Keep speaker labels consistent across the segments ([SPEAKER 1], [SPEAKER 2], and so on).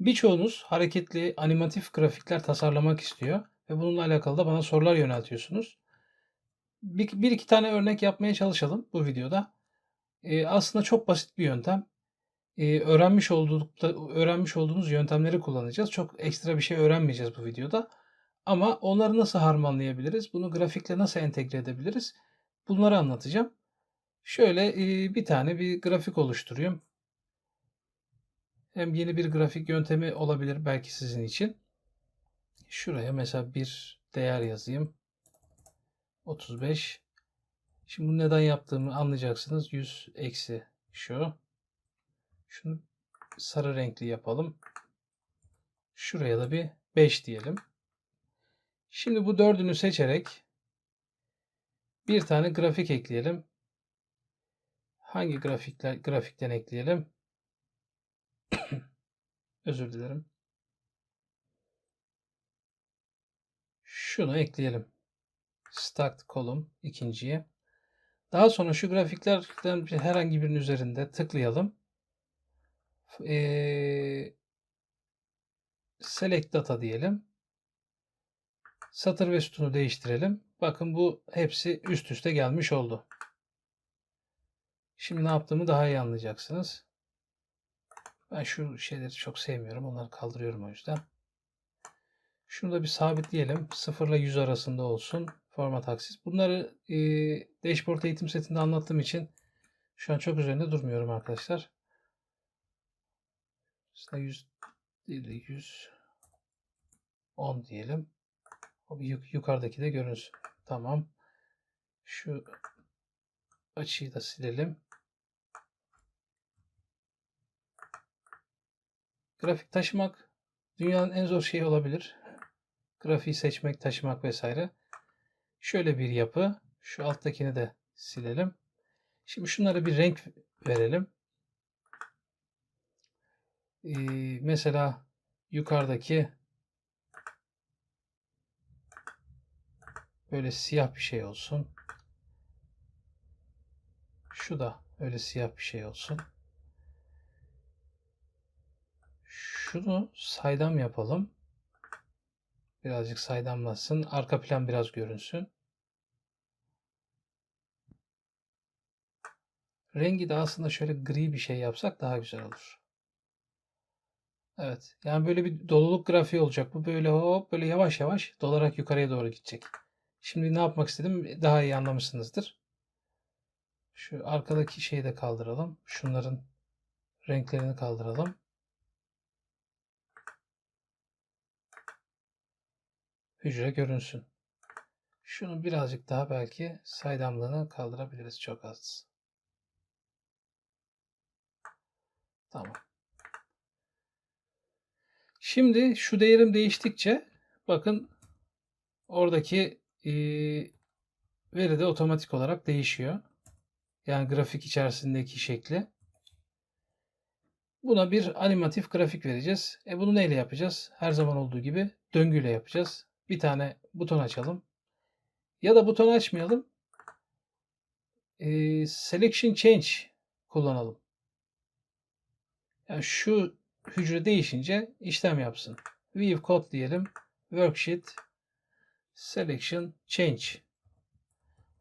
[SPEAKER 1] Birçoğunuz hareketli animatif grafikler tasarlamak istiyor ve bununla alakalı da bana sorular yöneltiyorsunuz. Bir, bir iki tane örnek yapmaya çalışalım bu videoda. Ee, aslında çok basit bir yöntem. Ee, öğrenmiş olduk, öğrenmiş olduğunuz yöntemleri kullanacağız. Çok ekstra bir şey öğrenmeyeceğiz bu videoda. Ama onları nasıl harmanlayabiliriz? Bunu grafikle nasıl entegre edebiliriz? Bunları anlatacağım. Şöyle e, bir tane bir grafik oluşturuyorum. Hem yeni bir grafik yöntemi olabilir belki sizin için. Şuraya mesela bir değer yazayım. 35. Şimdi bunu neden yaptığımı anlayacaksınız. 100 eksi şu. Şunu sarı renkli yapalım. Şuraya da bir 5 diyelim. Şimdi bu dördünü seçerek bir tane grafik ekleyelim. Hangi grafikler grafikten ekleyelim? Özür dilerim. Şunu ekleyelim. Stacked column ikinciye. Daha sonra şu grafiklerden herhangi birinin üzerinde tıklayalım. Ee, select data diyelim. Satır ve sütunu değiştirelim. Bakın bu hepsi üst üste gelmiş oldu. Şimdi ne yaptığımı daha iyi anlayacaksınız. Ben şu şeyleri çok sevmiyorum. Onları kaldırıyorum o yüzden. Şunu da bir sabitleyelim. 0 ile 100 arasında olsun. Format aksis. Bunları e, Dashboard eğitim setinde anlattığım için şu an çok üzerinde durmuyorum arkadaşlar. Aslında 100 değil de 100 10 diyelim. O bir yuk yukarıdaki de görünsün. Tamam. Şu açıyı da silelim. Grafik taşımak dünyanın en zor şeyi olabilir. Grafiği seçmek, taşımak vesaire. Şöyle bir yapı. Şu alttakini de silelim. Şimdi şunlara bir renk verelim. Ee, mesela yukarıdaki böyle siyah bir şey olsun. Şu da öyle siyah bir şey olsun. Şunu saydam yapalım. Birazcık saydamlasın. Arka plan biraz görünsün. Rengi de aslında şöyle gri bir şey yapsak daha güzel olur. Evet. Yani böyle bir doluluk grafiği olacak. Bu böyle hop böyle yavaş yavaş dolarak yukarıya doğru gidecek. Şimdi ne yapmak istedim daha iyi anlamışsınızdır. Şu arkadaki şeyi de kaldıralım. Şunların renklerini kaldıralım. Hücre görünsün. Şunu birazcık daha belki saydamlığını kaldırabiliriz çok az. Tamam. Şimdi şu değerim değiştikçe bakın oradaki e, veri de otomatik olarak değişiyor. Yani grafik içerisindeki şekli. Buna bir animatif grafik vereceğiz. E bunu neyle yapacağız? Her zaman olduğu gibi döngüyle yapacağız. Bir tane buton açalım. Ya da buton açmayalım. E, selection change kullanalım. Yani şu hücre değişince işlem yapsın. View code diyelim. Worksheet selection change.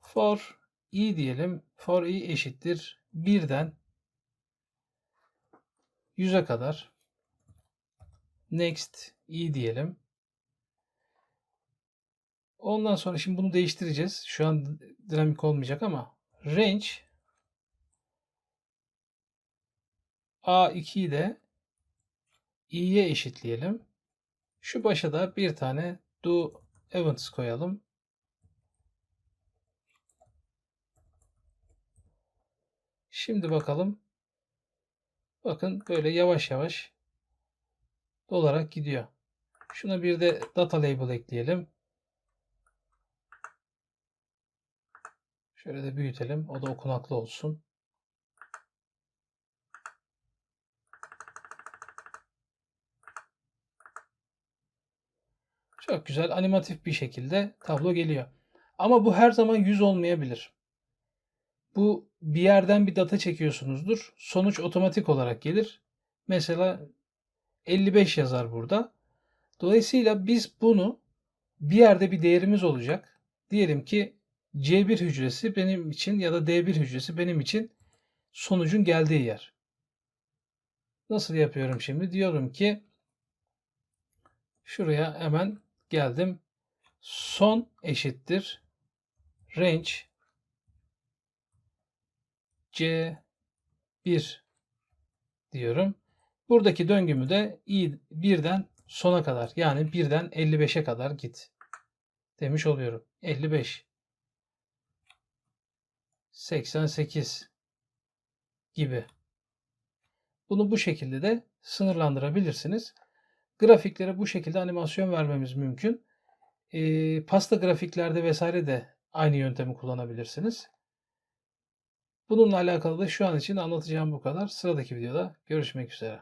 [SPEAKER 1] For i diyelim. For i eşittir 1'den 100'e kadar. Next i diyelim. Ondan sonra şimdi bunu değiştireceğiz. Şu an dinamik olmayacak ama range A2'yi de i'ye eşitleyelim. Şu başa da bir tane do events koyalım. Şimdi bakalım. Bakın böyle yavaş yavaş dolarak gidiyor. Şuna bir de data label ekleyelim. Şöyle de büyütelim. O da okunaklı olsun. Çok güzel animatif bir şekilde tablo geliyor. Ama bu her zaman 100 olmayabilir. Bu bir yerden bir data çekiyorsunuzdur. Sonuç otomatik olarak gelir. Mesela 55 yazar burada. Dolayısıyla biz bunu bir yerde bir değerimiz olacak. Diyelim ki C1 hücresi benim için ya da D1 hücresi benim için sonucun geldiği yer. Nasıl yapıyorum şimdi? Diyorum ki şuraya hemen geldim. Son eşittir range C1 diyorum. Buradaki döngümü de birden sona kadar yani birden 55'e kadar git demiş oluyorum. 55 88 gibi. Bunu bu şekilde de sınırlandırabilirsiniz. Grafiklere bu şekilde animasyon vermemiz mümkün. Ee, pasta grafiklerde vesaire de aynı yöntemi kullanabilirsiniz. Bununla alakalı da şu an için anlatacağım bu kadar. Sıradaki videoda görüşmek üzere.